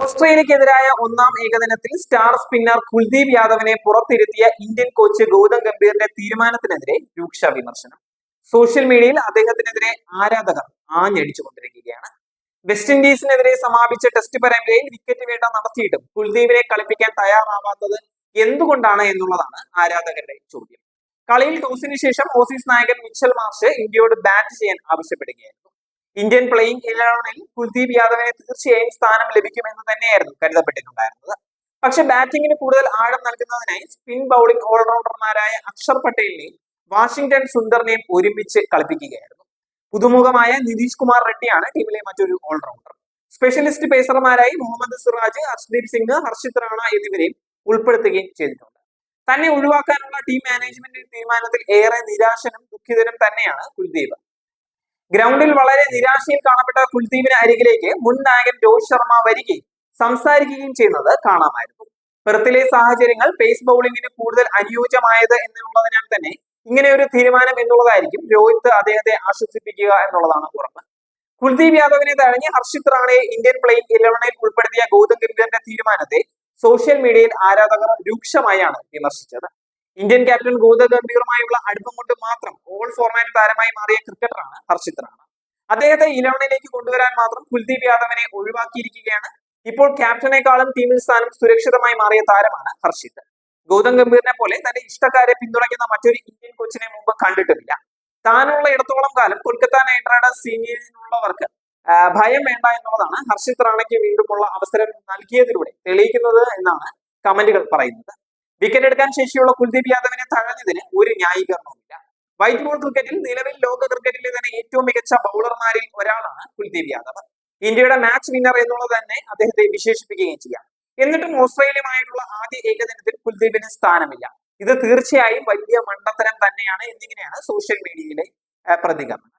ഓസ്ട്രേലിയക്കെതിരായ ഒന്നാം ഏകദിനത്തിൽ star spinner Kuldeep യാദവിനെ പുറത്തിരുത്തിയ ഇന്ത്യൻ കോച്ച് ഗൗതം ഗംഭീറിന്റെ തീരുമാനത്തിനെതിരെ രൂക്ഷ വിമർശനം. സോഷ്യൽ മീഡിയയിൽ അദ്ദേഹത്തിനെതിരെ ആരാധകർ ആഞ്ഞടിച്ചുകൊണ്ടിരിക്കുകയാണ് വെസ്റ്റ് ഇൻഡീസിനെതിരെ സമാപിച്ച ടെസ്റ്റ് പരമ്പരയിൽ വിക്കറ്റ് വേട്ട നടത്തിയിട്ടും കുൽദീപിനെ കളിപ്പിക്കാൻ തയ്യാറാവാത്തത് എന്തുകൊണ്ടാണ് എന്നുള്ളതാണ് ആരാധകരുടെ ചോദ്യം. കളിയിൽ ടോസിന് ശേഷം ഓസീസ് നായകൻ മിച്ചൽ മാർഷ് ഇന്ത്യയോട് ബാറ്റ് ചെയ്യാൻ ആവശ്യപ്പെടുകയായിരുന്നു. ഇന്ത്യൻ പ്ലേയിങ് ഇലവനിൽ കുൽദീപ് യാദവിന് തീർച്ചയായും സ്ഥാനം ലഭിക്കുമെന്ന് തന്നെയായിരുന്നു കരുതപ്പെട്ടിട്ടുണ്ടായിരുന്നത്. പക്ഷെ ബാറ്റിംഗിന് കൂടുതൽ ആഴം നൽകുന്നതിനായി സ്പിൻ ബൗളിംഗ് ഓൾറൗണ്ടർമാരായ അക്ഷർ പട്ടേലിനെയും വാഷിംഗ്ടൺ സുന്ദറിനെയും ഒരുമിച്ച് കളിപ്പിക്കുകയായിരുന്നു. പുതുമുഖമായ നിതീഷ് കുമാർ റെഡ്ഡിയാണ് ടീമിലെ മറ്റൊരു ഓൾറൗണ്ടർ സ്പെഷ്യലിസ്റ്റ് പേസർമാരായി മുഹമ്മദ് സിറാജ് ഹർഷ്ദീപ് സിംഗ് ഹർഷിത് റാണ എന്നിവരെയും ഉൾപ്പെടുത്തുകയും ചെയ്തിട്ടുണ്ട്. തന്നെ ഒഴിവാക്കാനുള്ള ടീം മാനേജ്മെന്റിന്റെ തീരുമാനത്തിൽ ഏറെ നിരാശനും ദുഃഖിതനും തന്നെയാണ് കുൽദീപ്. ഗ്രൗണ്ടിൽ വളരെ നിരാശയിൽ കാണപ്പെട്ട കുൽദീപിന് അരികിലേക്ക് മുൻ നായകൻ രോഹിത് ശർമ്മ വരികയും സംസാരിക്കുകയും ചെയ്യുന്നത് കാണാമായിരുന്നു. പെർത്തിലെ സാഹചര്യങ്ങൾ പേസ് ബൗളിംഗിന് കൂടുതൽ അനുയോജ്യമായത് എന്നുള്ളതിനാൽ തന്നെ ഇങ്ങനെ ഒരു തീരുമാനം എന്നുള്ളതായിരിക്കും രോഹിത് അദ്ദേഹത്തെ ആശ്വസിപ്പിക്കുക എന്നുള്ളതാണ് ഉറപ്പ്. കുൽദീപ് യാദവിനെ തഴഞ്ഞ് ഹർഷിത് റാണയെ ഇന്ത്യൻ പ്ലെയിൻ ഇലവനിൽ ഉൾപ്പെടുത്തിയ ഗൗതം ഗംഭീറിന്റെ തീരുമാനത്തെ സോഷ്യൽ മീഡിയയിൽ ആരാധകർ രൂക്ഷമായാണ് വിമർശിച്ചത്. ഇന്ത്യൻ ക്യാപ്റ്റൻ ഗൗതം ഗംഭീറുമായുള്ള അടുപ്പം കൊണ്ട് മാത്രം ഓൾ ഫോർമാറ്റ് താരമായി മാറിയ ക്രിക്കറ്ററാണ് ഹർഷിത് റാണ അദ്ദേഹത്തെ ഇലവനിലേക്ക് കൊണ്ടുവരാൻ മാത്രം കുൽദീപ് യാദവിനെ ഒഴിവാക്കിയിരിക്കുകയാണ്. ഇപ്പോൾ ക്യാപ്റ്റനേക്കാളും ടീമിൽ സ്ഥാനം സുരക്ഷിതമായി മാറിയ താരമാണ് ഹർഷിത്. ഗൗതം ഗംഭീറിനെ പോലെ തന്റെ ഇഷ്ടക്കാരെ പിന്തുണയ്ക്കുന്ന മറ്റൊരു ഇന്ത്യൻ കോച്ചിനെ മുമ്പ് കണ്ടിട്ടുമില്ല താനുള്ള ഇടത്തോളം കാലം കൊൽക്കത്ത നൈറ്റ് റൈഡേഴ്സ് സീനിയറിനുള്ളവർക്ക് ഭയം വേണ്ട എന്നുള്ളതാണ് ഹർഷിത് റാണയ്ക്ക് വീണ്ടുമുള്ള അവസരം നൽകിയതിലൂടെ തെളിയിക്കുന്നത് എന്നാണ് കമന്റുകൾ പറയുന്നത്. വിക്കറ്റ് എടുക്കാൻ ശേഷിയുള്ള കുൽദീപ് യാദവിനെ തഴഞ്ഞതിന് ഒരു ന്യായീകരണവുമില്ല. വൈറ്റ് ബോൾ ക്രിക്കറ്റിൽ നിലവിൽ ലോക ക്രിക്കറ്റിലെ തന്നെ ഏറ്റവും മികച്ച ബൗളർമാരിൽ ഒരാളാണ് കുൽദീപ് യാദവ്. ഇന്ത്യയുടെ മാച്ച് വിന്നർ എന്നുള്ളത് തന്നെ അദ്ദേഹത്തെ വിശേഷിപ്പിക്കുകയും ചെയ്യാം. എന്നിട്ടും ഓസ്ട്രേലിയയുമായിട്ടുള്ള ആദ്യ ഏകദിനത്തിൽ കുൽദീപിന് സ്ഥാനമില്ല. ഇത് തീർച്ചയായും വലിയ മണ്ടത്തരം തന്നെയാണ് എന്നിങ്ങനെയാണ് സോഷ്യൽ മീഡിയയിലെ പ്രതികരണം.